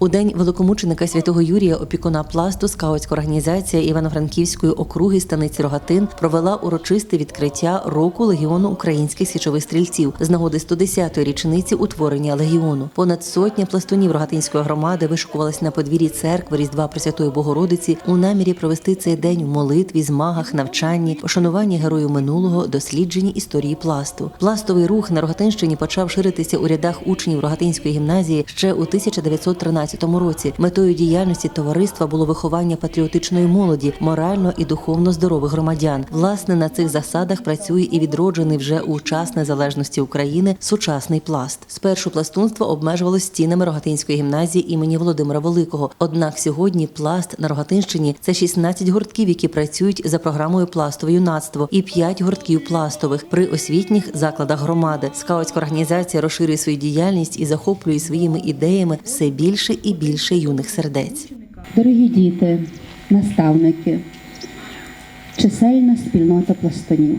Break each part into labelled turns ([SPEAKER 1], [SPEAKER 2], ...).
[SPEAKER 1] У день великомученика святого Юрія опікуна пласту скаутська організація Івано-Франківської округи станиці Рогатин провела урочисте відкриття року легіону українських січових стрільців з нагоди 110-ї річниці утворення легіону. Понад сотня пластунів Рогатинської громади вишикувалися на подвір'ї церкви Різдва Пресвятої Богородиці у намірі провести цей день в молитві, змагах, навчанні, пошануванні героїв минулого, дослідженні історії пласту. Пластовий рух на Рогатинщині почав ширитися у рядах учнів Рогатинської гімназії ще у 1913 році. Метою діяльності товариства було виховання патріотичної молоді, морально і духовно здорових громадян. Власне на цих засадах працює і відроджений вже у час незалежності України сучасний пласт. Спершу пластунство обмежувалось стінами Рогатинської гімназії імені Володимира Великого. Однак сьогодні пласт на Рогатинщині це 16 гуртків, які працюють за програмою пластове юнацтво, і 5 гуртків пластових при освітніх закладах громади. Скаутська організація розширює свою діяльність і захоплює своїми ідеями все більше і більше юних сердець.
[SPEAKER 2] Дорогі діти, наставники, чисельна спільнота пластунів.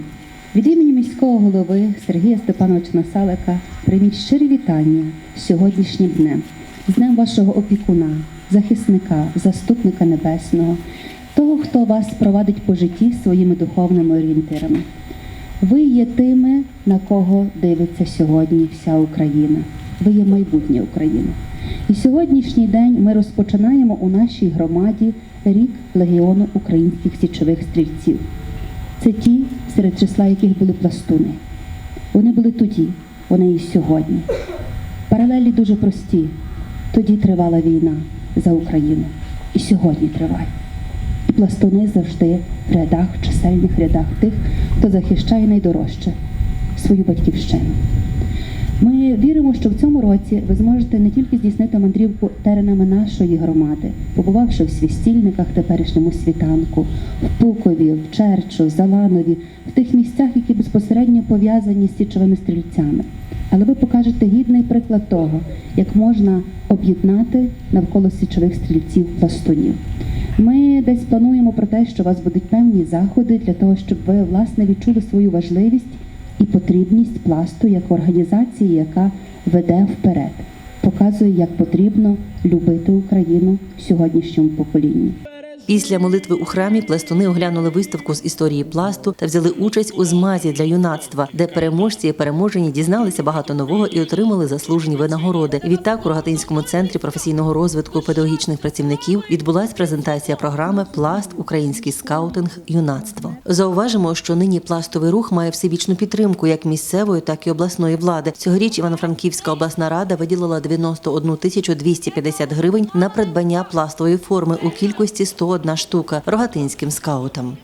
[SPEAKER 2] Від імені міського голови Сергія Степановича Насалика прийміть щирі вітання сьогоднішнім днем, з днем вашого опікуна, захисника, заступника небесного, того, хто вас провадить по житті своїми духовними орієнтирами. Ви є тими, на кого дивиться сьогодні вся Україна. Ви є майбутнє України. І сьогоднішній день ми розпочинаємо у нашій громаді рік Легіону українських січових стрільців. Це ті, серед числа яких були пластуни. Вони були тоді, вони і сьогодні. Паралелі дуже прості. Тоді тривала війна за Україну. І сьогодні триває. І пластуни завжди в рядах, чисельних рядах тих, хто захищає найдорожче свою батьківщину. Ми віримо, що в цьому році ви зможете не тільки здійснити мандрівку теренами нашої громади, побувавши в свістільниках теперішньому світанку, в Пукові, в Черчу, Заланові, в тих місцях, які безпосередньо пов'язані з січовими стрільцями. Але ви покажете гідний приклад того, як можна об'єднати навколо січових стрільців пластунів. Ми десь плануємо про те, що у вас будуть певні заходи для того, щоб ви власне відчули свою важливість і потрібність пласту як організації, яка веде вперед, показує, як потрібно любити Україну в сьогоднішньому поколінні.
[SPEAKER 1] Після молитви у храмі пластуни оглянули виставку з історії пласту та взяли участь у змазі для юнацтва, де переможці і переможені дізналися багато нового і отримали заслужені винагороди. Відтак у Рогатинському центрі професійного розвитку педагогічних працівників відбулася презентація програми Пласт Український скаутинг юнацтво. Зауважимо, що нині пластовий рух має всебічну підтримку як місцевої, так і обласної влади. Цьогоріч Івано-Франківська обласна рада виділила 91 тисячу 250 гривень на придбання пластової форми у кількості 101 штука рогатинським скаутам.